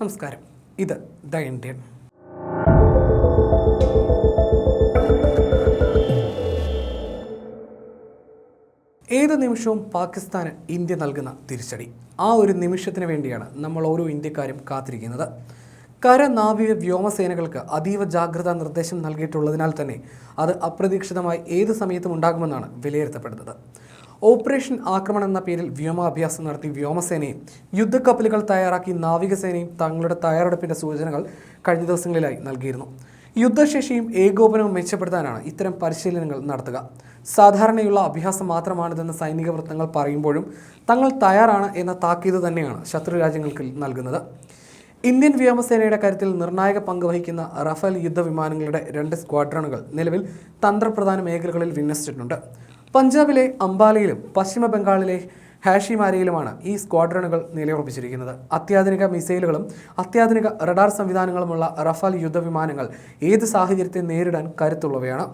നമസ്കാരം. ഇത് the Indian. ഏത് നിമിഷവും പാകിസ്ഥാന് ഇന്ത്യ നൽകുന്ന തിരിച്ചടി. ആ ഒരു നിമിഷത്തിന് വേണ്ടിയാണ് നമ്മൾ ഓരോ ഇന്ത്യക്കാരും കാത്തിരിക്കുന്നത്. കര നാവിക വ്യോമസേനകൾക്ക് അതീവ ജാഗ്രതാ നിർദ്ദേശം നൽകിയിട്ടുള്ളതിനാൽ തന്നെ അത് അപ്രതീക്ഷിതമായി ഏത് സമയത്തും ഉണ്ടാകുമെന്നാണ് വിലയിരുത്തപ്പെടുന്നത്. ഓപ്പറേഷൻ ആക്രമണം എന്ന പേരിൽ വ്യോമാഭ്യാസം നടത്തി വ്യോമസേനയും യുദ്ധക്കപ്പലുകൾ തയ്യാറാക്കി നാവികസേനയും തങ്ങളുടെ തയ്യാറെടുപ്പിന്റെ സൂചനകൾ കഴിഞ്ഞ ദിവസങ്ങളിലായി നൽകിയിരുന്നു. യുദ്ധശേഷിയും ഏകോപനവും മെച്ചപ്പെടുത്താനാണ് ഇത്തരം പരിശീലനങ്ങൾ നടത്തുക. സാധാരണയുള്ള അഭ്യാസം മാത്രമാണിതെന്ന് സൈനിക വൃത്തങ്ങൾ പറയുമ്പോഴും തങ്ങൾ തയ്യാറാണ് എന്ന താക്കീത് തന്നെയാണ് ശത്രു രാജ്യങ്ങൾക്ക് നൽകുന്നത്. ഇന്ത്യൻ വ്യോമസേനയുടെ കാര്യത്തിൽ നിർണായക പങ്ക് വഹിക്കുന്ന റഫേൽ യുദ്ധവിമാനങ്ങളുടെ രണ്ട് സ്ക്വാഡ്രണുകൾ നിലവിൽ തന്ത്രപ്രധാന മേഖലകളിൽ വിന്യസിച്ചിട്ടുണ്ട്. പഞ്ചാബിലെ അംബാലയിലും പശ്ചിമ ബംഗാളിലെ ഹാഷിമാരയിലുമാണ് ഈ സ്ക്വാഡ്രണുകൾ നിലയുറപ്പിച്ചിരിക്കുന്നത്. അത്യാധുനിക മിസൈലുകളും അത്യാധുനിക റഡാർ സംവിധാനങ്ങളുമുള്ള റഫാൽ യുദ്ധവിമാനങ്ങൾ ഏത് സാഹചര്യത്തെ നേരിടാൻ കരുത്തുള്ളവയാണ്.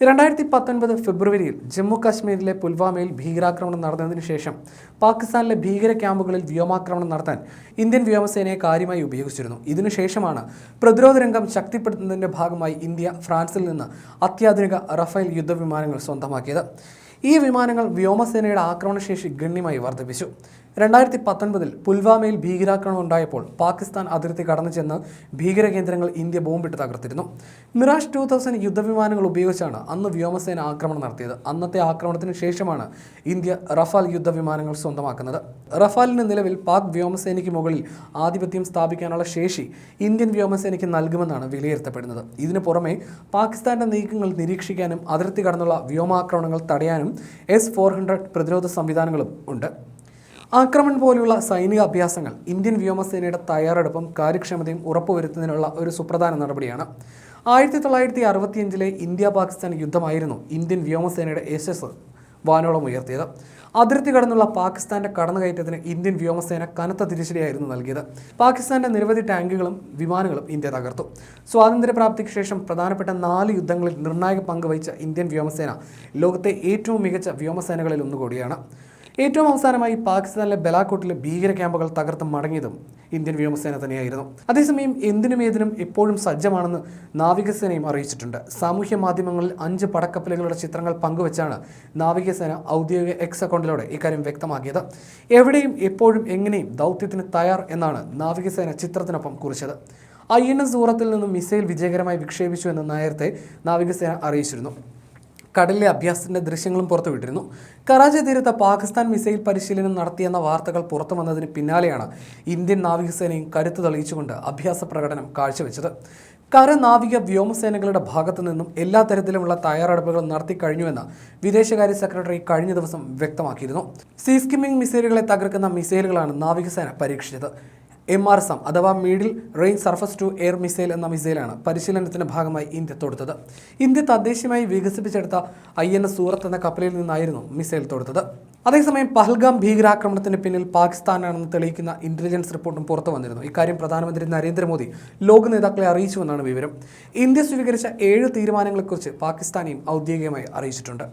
രണ്ടായിരത്തി പത്തൊൻപത് ഫെബ്രുവരിയിൽ ജമ്മു കാശ്മീരിലെ പുൽവാമയിൽ ഭീകരാക്രമണം നടന്നതിന് ശേഷം പാകിസ്ഥാനിലെ ഭീകര ക്യാമ്പുകളിൽ വ്യോമാക്രമണം നടത്താൻ ഇന്ത്യൻ വ്യോമസേനയെ കാര്യമായി ഉപയോഗിച്ചിരുന്നു. ഇതിനുശേഷമാണ് പ്രതിരോധ രംഗം ശക്തിപ്പെടുത്തുന്നതിന്റെ ഭാഗമായി ഇന്ത്യ ഫ്രാൻസിൽ നിന്ന് അത്യാധുനിക റഫേൽ യുദ്ധവിമാനങ്ങൾ സ്വന്തമാക്കിയത്. ഈ വിമാനങ്ങൾ വ്യോമസേനയുടെ ആക്രമണശേഷി ഗണ്യമായി വർദ്ധിപ്പിച്ചു. രണ്ടായിരത്തി പത്തൊൻപതിൽ പുൽവാമയിൽ ഭീകരാക്രമണം ഉണ്ടായപ്പോൾ പാകിസ്ഥാൻ അതിർത്തി കടന്നു ചെന്ന് ഭീകര കേന്ദ്രങ്ങൾ ഇന്ത്യ ബോംബിട്ട് തകർത്തിരുന്നു. മിറാഷ് ടു തൗസൻഡ് യുദ്ധവിമാനങ്ങൾ ഉപയോഗിച്ചാണ് അന്ന് വ്യോമസേന ആക്രമണം നടത്തിയത്. അന്നത്തെ ആക്രമണത്തിന് ശേഷമാണ് ഇന്ത്യ റഫാൽ യുദ്ധവിമാനങ്ങൾ സ്വന്തമാക്കുന്നത്. റഫാലിന് നിലവിൽ പാക് വ്യോമസേനയ്ക്ക് മുകളിൽ ആധിപത്യം സ്ഥാപിക്കാനുള്ള ശേഷി ഇന്ത്യൻ വ്യോമസേനയ്ക്ക് നൽകുമെന്നാണ് വിലയിരുത്തപ്പെടുന്നത്. ഇതിനു പുറമെ പാകിസ്ഥാന്റെ നീക്കങ്ങൾ നിരീക്ഷിക്കാനും അതിർത്തി കടന്നുള്ള വ്യോമാക്രമണങ്ങൾ തടയാനും എസ് ഫോർ ഹൺഡ്രഡ് പ്രതിരോധ സംവിധാനങ്ങളും ഉണ്ട്. ആക്രമൺ പോലെയുള്ള സൈനിക അഭ്യാസങ്ങൾ ഇന്ത്യൻ വ്യോമസേനയുടെ തയ്യാറെടുപ്പും കാര്യക്ഷമതയും ഉറപ്പുവരുത്തുന്നതിനുള്ള ഒരു സുപ്രധാന നടപടിയാണ്. ആയിരത്തി തൊള്ളായിരത്തി അറുപത്തിയഞ്ചിലെ ഇന്ത്യ പാകിസ്ഥാൻ യുദ്ധമായിരുന്നു ഇന്ത്യൻ വ്യോമസേനയുടെ യശസ് വാനോളം ഉയർത്തിയത്. അതിർത്തി കടന്നുള്ള പാകിസ്ഥാന്റെ കടന്നുകയറ്റത്തിന് ഇന്ത്യൻ വ്യോമസേന കനത്ത തിരിച്ചടിയായിരുന്നു നൽകിയത്. പാകിസ്ഥാന്റെ നിരവധി ടാങ്കുകളും വിമാനങ്ങളും ഇന്ത്യ തകർത്തു. സ്വാതന്ത്ര്യപ്രാപ്തിക്ക് ശേഷം പ്രധാനപ്പെട്ട നാല് യുദ്ധങ്ങളിൽ നിർണായക പങ്ക് വഹിച്ച ഇന്ത്യൻ വ്യോമസേന ലോകത്തെ ഏറ്റവും മികച്ച വ്യോമസേനകളിൽ ഒന്നുകൂടിയാണ്. ഏറ്റവും അവസാനമായി പാകിസ്ഥാനിലെ ബലാക്കോട്ടിലെ ഭീകര ക്യാമ്പുകൾ തകർത്ത് മടങ്ങിയതും ഇന്ത്യൻ വ്യോമസേന തന്നെയായിരുന്നു. അതേസമയം എന്തിനും ഏതിനും എപ്പോഴും സജ്ജമാണെന്ന് നാവികസേനയും അറിയിച്ചിട്ടുണ്ട്. സാമൂഹ്യ മാധ്യമങ്ങളിൽ അഞ്ച് പടക്കപ്പലുകളുടെ ചിത്രങ്ങൾ പങ്കുവച്ചാണ് നാവികസേന ഔദ്യോഗിക എക്സ് അക്കൗണ്ടിലൂടെ ഇക്കാര്യം വ്യക്തമാക്കിയത്. എവിടെയും എപ്പോഴും എങ്ങനെയും ദൗത്യത്തിന് തയ്യാർ എന്നാണ് നാവികസേന ചിത്രത്തിനൊപ്പം കുറിച്ചത്. ഐ എൻ എസ് ദൂറത്തിൽ നിന്നും മിസൈൽ വിജയകരമായി വിക്ഷേപിച്ചു എന്ന് നേരത്തെ നാവികസേന അറിയിച്ചിരുന്നു. കടലിലെ അഭ്യാസത്തിന്റെ ദൃശ്യങ്ങളും പുറത്തുവിട്ടിരുന്നു കറാച്ചി തീരത്ത് പാകിസ്ഥാൻ മിസൈൽ പരിശീലനം നടത്തിയെന്ന വാർത്തകൾ പുറത്തു വന്നതിന് പിന്നാലെയാണ് ഇന്ത്യൻ നാവികസേനയും കരുത്ത് തെളിയിച്ചുകൊണ്ട് അഭ്യാസ പ്രകടനം കാഴ്ചവെച്ചത്. കര നാവിക വ്യോമസേനകളുടെ ഭാഗത്തു നിന്നും എല്ലാ തരത്തിലുമുള്ള തയ്യാറെടുപ്പുകൾ നടത്തി കഴിഞ്ഞുവെന്ന് വിദേശകാര്യ സെക്രട്ടറി കഴിഞ്ഞ ദിവസം വ്യക്തമാക്കിയിരുന്നു. സീസ്കിമ്മിംഗ് മിസൈലുകളെ തകർക്കുന്ന മിസൈലുകളാണ് നാവികസേന പരീക്ഷിച്ചത്. എം ആർ സം അഥവാ middle range surface to air missile എന്ന മിസൈലാണ് പരിശീലനത്തിന്റെ ഭാഗമായി ഇന്ത്യ തൊടുത്തത്. ഇന്ത്യ തദ്ദേശീയമായി വികസിപ്പിച്ചെടുത്ത ഐ എൻ എസ് സൂറത്ത് എന്ന കപ്പലിൽ നിന്നായിരുന്നു മിസൈൽ തൊടുത്തത്. അതേസമയം പഹൽഗാം ഭീകരാക്രമണത്തിന് പിന്നിൽ പാകിസ്ഥാനാണെന്ന് തെളിയിക്കുന്ന ഇന്റലിജൻസ് റിപ്പോർട്ടും പുറത്തു വന്നിരുന്നു. ഇക്കാര്യം പ്രധാനമന്ത്രി നരേന്ദ്രമോദി ലോക നേതാക്കളെ അറിയിച്ചുവെന്നാണ് വിവരം. ഇന്ത്യ സ്വീകരിച്ച ഏഴ് തീരുമാനങ്ങളെക്കുറിച്ച് പാകിസ്ഥാനെയും ഔദ്യോഗികമായി അറിയിച്ചിട്ടുണ്ട്.